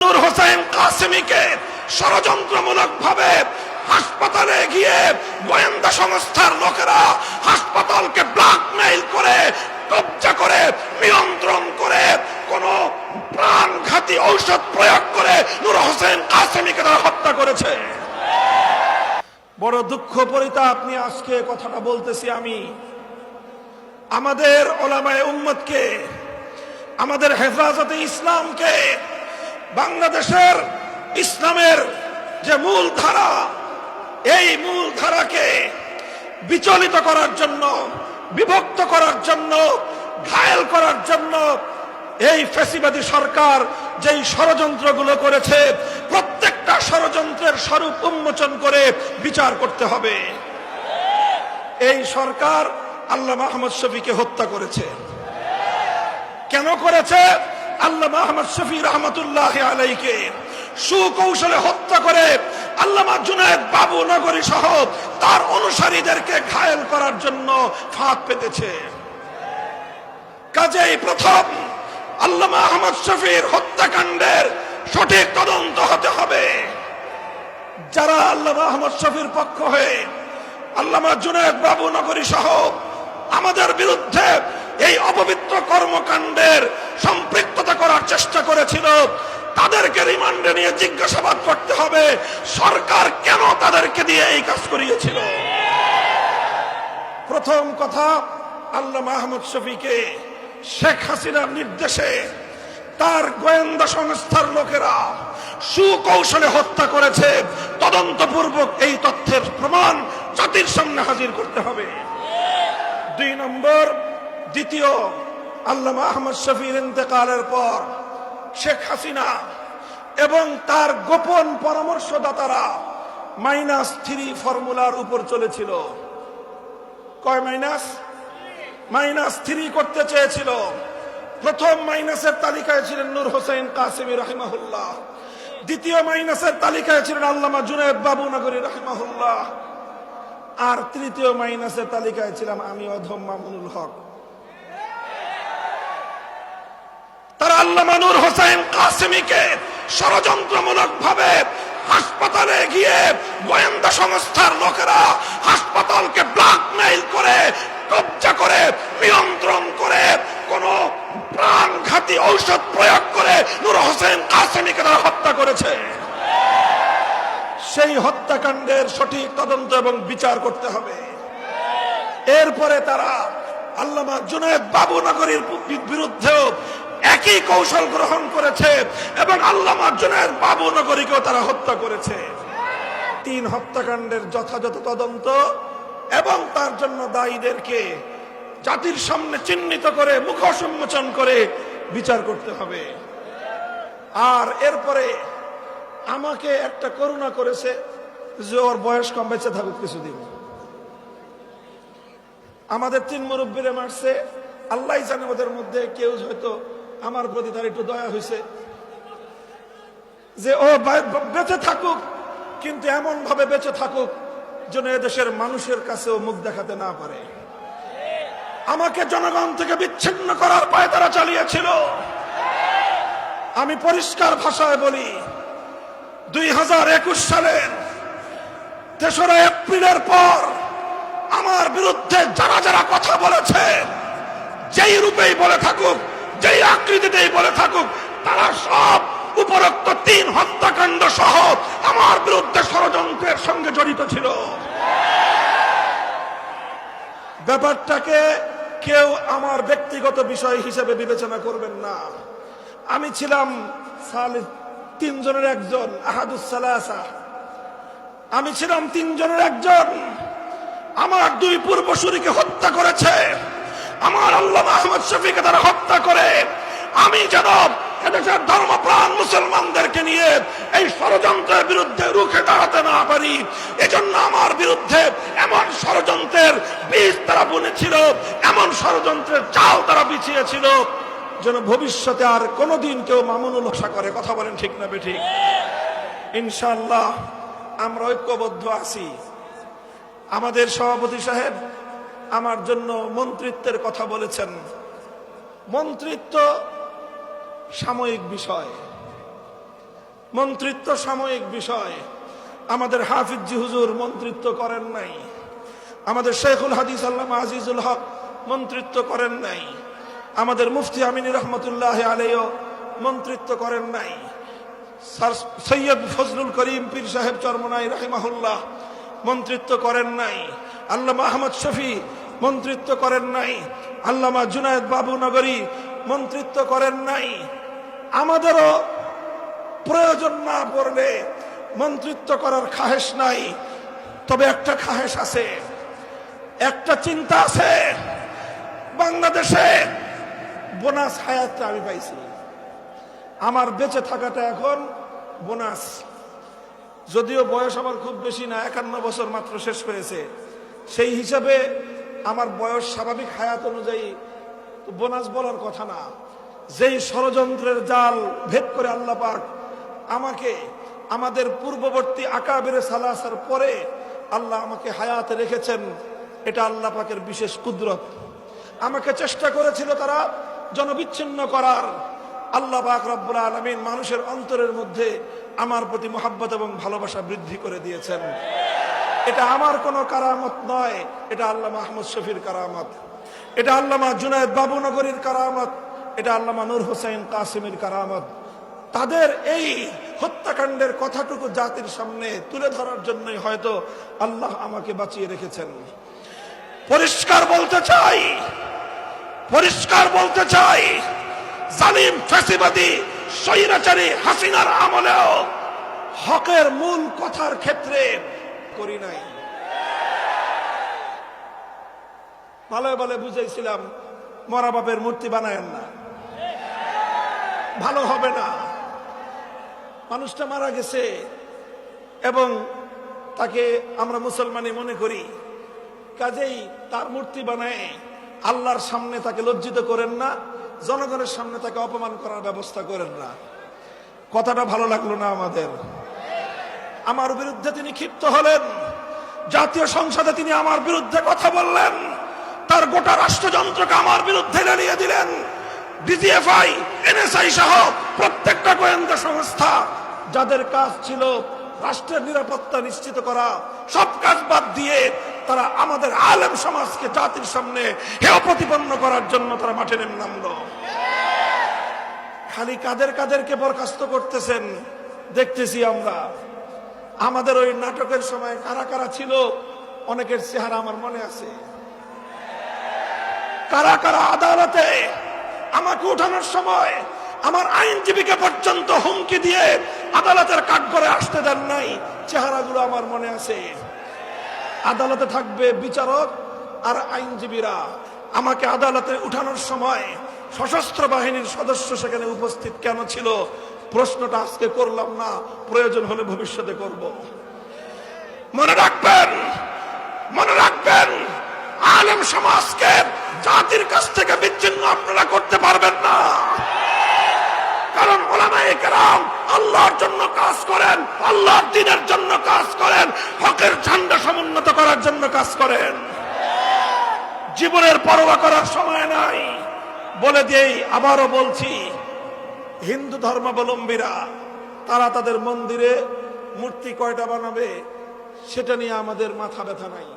নূর হোসেন কাসেমিকে ষড়যন্ত্রমূলক ভাবে হাসপাতালে গিয়ে গোয়েন্দা সংস্থার লোকেরা হাসপাতালকে ব্ল্যাকমেইল করে করে, নিয়ন্ত্রণ করে, কোন প্রাণঘাতী ঔষধ প্রয়োগ করে নূর হোসেন কাসেমিকে তারা হত্যা করেছে। বড় দুঃখ পরিতাপ নিয়ে আজকে কথাটা বলতেছি আমি। আমাদের ওলামায়ে উম্মতকে, আমাদের হেফাজতে ইসলামকে বাংলাদেশের ইসলামের যে মূল ধারা, এই মূল ধারাকে বিচলিত করার জন্য, বিভক্ত করার জন্য, ঘায়েল করার জন্য এই ফেসিবাদী সরকার যেই ষড়যন্ত্রগুলো করেছে, প্রত্যেকটা ষড়যন্ত্রের স্বরূপ উন্মোচন করে বিচার করতে হবে। এই সরকার আল্লাহ মাহমদ শফিকে হত্যা করেছে। কেন করেছে? আল্লাহ মাহমদ শফি রহমতুল্লাহ আলাইকে সুকৌশলে হত্যা করে আল্লামা জুনায়দ বাবু নগরী সহ তার অনুসারীদেরকে করার জন্য পেতেছে। কাজেই প্রথম আল্লামা আহমদ শফির হত্যাকাণ্ডের সঠিক তদন্ত হতে হবে। যারা আল্লামা আহমদ শফির পক্ষ হয়ে আল্লামা জুনায়দ বাবু নগরী সহ আমাদের বিরুদ্ধে এই অপবিত্র কর্মকাণ্ডের সম্পৃক্ততা করার চেষ্টা করেছিল। তাদেরকে রিমান্ডে নিয়ে জিজ্ঞাসাবাদ করতে হবে, সরকার কেন তাদেরকে দিয়ে এই কাজ করিয়েছিল? প্রথম কথা আল্লাহ মাহমুদ শফিকে শেখ হাসিনার নির্দেশে তার গোয়েন্দা সংস্থার লোকেরা সুকৌশলে হত্যা করেছে। তদন্তপূর্বক এই তথ্যের প্রমাণ জাতির সামনে হাজির করতে হবে। দুই নম্বর দ্বিতীয়, আল্লামা আহমদ শফির ইন্তেকালের পর শেখ হাসিনা এবং তার গোপন পরামর্শদাতারা মাইনাস থ্রি ফর্মুলার উপর চলেছিল। কয় মাইনাস? মাইনাস থ্রি করতে চেয়েছিল। প্রথম মাইনাসের তালিকায় ছিলেন নূর হোসেন কাসিমি রাহিমাহুল্লাহ। দ্বিতীয় মাইনাসের তালিকায় ছিলেন আল্লামা জুনেদ বাবু নগরী রাহিমাহুল্লাহ। আর তৃতীয় মাইনাসের তালিকায় ছিলাম আমি অধম মামুনুল হক। তারা আল্লামা নূর হোসেন কাসিমিকে ষড়যন্ত্রমূলক ভাবে হাসপাতালে গিয়ে গোয়েন্দা সংস্থার লোকেরা হাসপাতালকে ব্ল্যাকমেইল করে, কবজা করে, নিয়ন্ত্রণ করে, কোন প্রাণঘাতী ঔষধ প্রয়োগ করে নূর হোসেন কাসেমিকে তারা হত্যা করেছে। সেই হত্যাকাণ্ডের সঠিক তদন্ত এবং বিচার করতে হবে। এরপরে তারা আল্লামা জুনায়দ বাবু নগরীর বিরুদ্ধেও একই কৌশল গ্রহণ করেছে এবং আল্লামা জুনায়দ বাবু নগরীকেও তারা হত্যা করেছে। তিন হত্যাকাণ্ডের যথাযথ তদন্ত এবং তার জন্য দায়ীদেরকে জাতির সামনে চিহ্নিত করে মুখ সম্মোচন করে বিচার করতে হবে। আর এরপরে আমাকে একটা করুণা করেছে যে ওর বয়স কম, বেঁচে থাকুক কিছুদিন। আমাদের তিন মুরব্বীরে মারছে আল্লাহ জানে ওদের মধ্যে কেউ হয়তো আমার প্রতি তার একটু দয়া হয়েছে। যে, ও বেঁচে থাকুক, কিন্তু এমন ভাবে বেঁচে থাকুক যেন এদেশের মানুষের কাছেও মুখ দেখাতে না পারে। আমাকে জনগণ থেকে বিচ্ছিন্ন করার পায় তারা চালিয়েছিল। আমি পরিষ্কার ভাষায় বলি, দুই হাজার একুশ সালের তেসরা এপ্রিলের পর আমার বিরুদ্ধে যারা যারা কথা বলেছে, যেই রূপেই বলে থাকুক আকৃতিতেই বলে থাকুক, তারা সব উপরোক্ত তিন হত্যাকাণ্ড সহ আমার বিরুদ্ধে ষড়যন্ত্রের সঙ্গে জড়িত ছিল। ব্যাপারটাকে কেউ আমার ব্যক্তিগত বিষয় হিসেবে বিবেচনা করবেন না। আমি ছিলাম তিনজনের একজন আমি ছিলাম তিনজনের একজন। আমার দুই পূর্বসূরিকে হত্যা করেছে। আমার আল্লাহ আহমদ শফিকে তারা হত্যা করে আমি যেন এদেশের ধর্মপ্রাণ মুসলমানদেরকে নিয়ে এই ষড়যন্ত্রের বিরুদ্ধে রুখে দাঁড়াতে না পারি। এজন্য আমার বিরুদ্ধে এমন ষড়যন্ত্রের বীজ তারা বুনেছিল, এমন ষড়যন্ত্রের চাল তারা বিছিয়েছিল যেন ভবিষ্যতে আর কোনোদিন কেউ মামুনুল আশা করে। কথা বলেন ঠিক না বেঠিক ইনশাল্লাহ আমরা ঐক্যবদ্ধ আছি। আমাদের সভাপতি সাহেব আমার জন্য মন্ত্রিত্বের কথা বলেছেন। মন্ত্রিত্ব সাময়িক বিষয়। মন্ত্রিত্ব সাময়িক বিষয়। আমাদের হাফিজি হুজুর মন্ত্রিত্ব করেন নাই। আমাদের শেখুল হাদিস আল্লাহ আজিজুল হক মন্ত্রিত্ব করেন নাই। আমাদের মুফতি আমিনী রহমতুল্লাহ আলেও মন্ত্রিত্ব করেন নাই। সৈয়দ ফজলুল করিম পীর সাহেব চরমনাই রাহিমাহুল্লাহ মন্ত্রিত্ব করেন নাই। আল্লামা আহমদ শফি মন্ত্রিত্ব করেন নাই। আল্লামা জুনায়দ বাবু নগরী মন্ত্রিত্ব করেন নাই। আমাদেরও প্রয়োজন না পড়লে মন্ত্রিত্ব করার খাহেস নাই। তবে একটা খাহেস আছে, একটা চিন্তা আছে। বাংলাদেশে বোনাস হায়াতটা আমি পাইছি। আমার বেঁচে থাকাটা এখন বোনাস। যদিও বয়স আমার খুব বেশি না, একান্ন বছর মাত্র শেষ হয়েছে। সেই হিসাবে আমার বয়স স্বাভাবিক হায়াত অনুযায়ী বোনাস বলার কথা না। যেই ষড়যন্ত্রের জাল ভেদ করে আল্লাহ পাক আমাকে, আমাদের পূর্ববর্তী আকাবের সালাসার পরে আল্লাহ আমাকে হায়াতে রেখেছেন, এটা আল্লাহ পাকের বিশেষ কুদরত। আমাকে চেষ্টা করেছিল তারা জনবিচ্ছিন্ন করার। আল্লাহ পাক রব্বুল আলমিন মানুষের অন্তরের মধ্যে আমার প্রতি মোহাব্বত এবং ভালোবাসা বৃদ্ধি করে দিয়েছেন। এটা আমার কোনো কারামত নয়, এটা আল্লাহ মাহমুদ শফির কারামত। এটা আল্লামা জুনায়দ বাবুনগরীর কারামত। এটা আল্লামা নূর হোসেন কাসিমের কারামত। তাদের এই হত্যাকাণ্ডের কথাটুকু জাতির সামনে তুলে ধরার জন্যই হয়তো আল্লাহ আমাকে বাঁচিয়ে রেখেছেন। পরিষ্কার বলতে চাই, পরিষ্কার বলতে চাই, জালিম ফাঁসিবাদী স্বৈরাচারী হাসিনার আমলেও হকের মূল কথার ক্ষেত্রে করি নাই। ভালো ভালো বুঝাইছিলাম, মরা বাপের মূর্তি বানায়েন না। ভালো হবে না। মানুষটা মারা গেছে এবং তাকে আমরা মুসলমানই মনে করি। কাজেই তার মূর্তি বানায় আল্লাহর সামনে তাকে লজ্জিত করেন না, জনগণের সামনে তাকে অপমান করার ব্যবস্থা করেন না। কথাটা ভালো লাগল না আমাদের। আমার বিরুদ্ধে তিনি ক্ষিপ্ত হলেন, জাতীয় সংসদে তিনি আমার বিরুদ্ধে কথা বললেন, তার গোটা রাষ্ট্রযন্ত্রকে আমার বিরুদ্ধে লড়িয়ে দিলেন। ডিজিএফআই, এনএসআই সহ প্রত্যেকটা গোয়েন্দা সংস্থা, যাদের কাজ ছিল রাষ্ট্রের নিরাপত্তা নিশ্চিত করা, সব কাজ বাদ দিয়ে তারা আমাদের আলেম সমাজকে জাতির সামনে হেয় প্রতিপন্ন করার জন্য তারা মাঠে নেমে নামলো। খালি কাদের কাদেরকে বরখাস্ত করতেছেন, দেখতেছি আমরা। আমাদের ওই নাটকের সময় কারা কারা ছিল, অনেকের চেহারা আমার মনে আছে। কারা কারা আদালতে আমাকে উঠানোর সময় আমার আইনজীবীকে পর্যন্ত হুমকি দিয়ে আদালতের কাঠ করে আসতে দেন নাই। চেহারাগুলো আমার মনে আছে। আদালতে থাকবে বিচারক আর আইনজীবীরা। আমাকে আদালতে উঠানোর সময় সশস্ত্র বাহিনীর সদস্য সেখানে উপস্থিত কেন ছিল? প্রশ্নটা আজকে করলাম না, প্রয়োজন হলে ভবিষ্যতে করব। মনে রাখবেন মনে রাখবেন, আলেম সমাজকে জাতির কাছ থেকে বিচ্ছিন্ন আপনারা করতে পারবেন না। কারণ ওলামায়ে কেরাম আল্লাহর জন্য কাজ করেন, আল্লাহর দিনের জন্য কাজ করেন, হকের ঝান্ডা সমুন্নত করার জন্য কাজ করেন। জীবনের পরোয়া করার সময় নাই। বলে দিয়েই আবারও বলছি, হিন্দু ধর্মাবলম্বীরা, তারা তাদের মন্দিরে মূর্তি কয়টা বানাবে, সেটা নিয়ে আমাদের মাথা ব্যথা নাই।